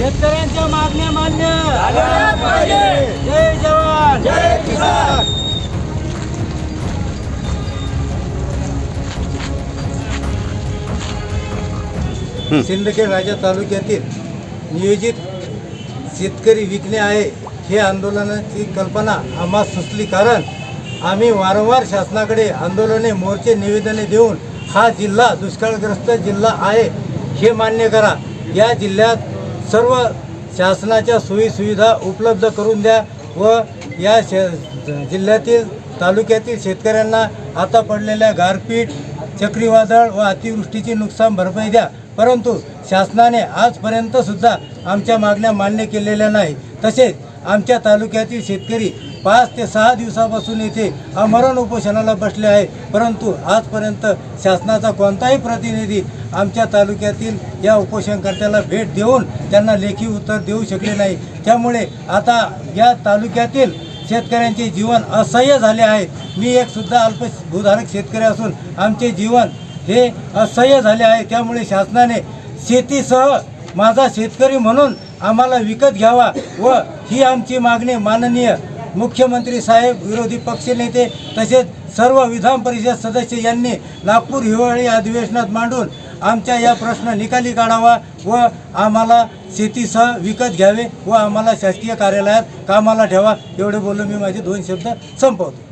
शेतकऱ्यांच्या मागण्या मान्य. जय जवान. जय किसान. सिंदखेड राजा तालुक्यातील नियोजित शेतकरी विकणे आहे. हे आंदोलनाची कल्पना आम्हाला सुचली कारण आम्ही वारंवार शासनाकडे आंदोलने मोर्चे निवेदने देऊन हा जिल्हा दुष्काळग्रस्त जिल्हा आहे हे मान्य करा. या जिल्ह्यात सर्व शासनाच्या सोयीसुविधा उपलब्ध करून द्या व या शे जिल्ह्यातील तालुक्यातील शेतकऱ्यांना आता पडलेल्या गारपीट चक्रीवादळ व अतिवृष्टीची नुकसान भरपाई द्या. परंतु शासनाने आजपर्यंतसुद्धा आमच्या मागण्या मान्य केलेल्या नाही. तसेच आमच्या तालुक्यातील शेतकरी पाच ते सहा दिवसापासून येथे आमरण उपोषणाला बसले आहे. परंतु आजपर्यंत शासनाचा कोणताही प्रतिनिधी आमच्या तालुक्यातील या उपोषणकर्त्याला भेट देऊन त्यांना लेखी उत्तर देऊ शकले नाही. त्यामुळे आता या तालुक्यातील शेतकऱ्यांचे जीवन असह्य झाले आहे. मी एक सुद्धा अल्पभूधारक शेतकरी असून आमचे जीवन हे असह्य झाले आहे. त्यामुळे शासनाने शेतीसह माझा शेतकरी म्हणून आम्हाला विकत घ्यावा व ही आमची मागणी माननीय मुख्यमंत्री साहेब विरोधी पक्षनेते तसेच सर्व विधान परिषद सदस्य यांनी नागपूर हिवाळी अधिवेशनात मांडून आमच्या या प्रश्न निकाली काढावा व आम्हाला शेतीसह विकत घ्यावे व आम्हाला शासकीय कार्यालयात कामाला ठेवा. एवढे बोलून मी माझे दोन शब्द संपवतो.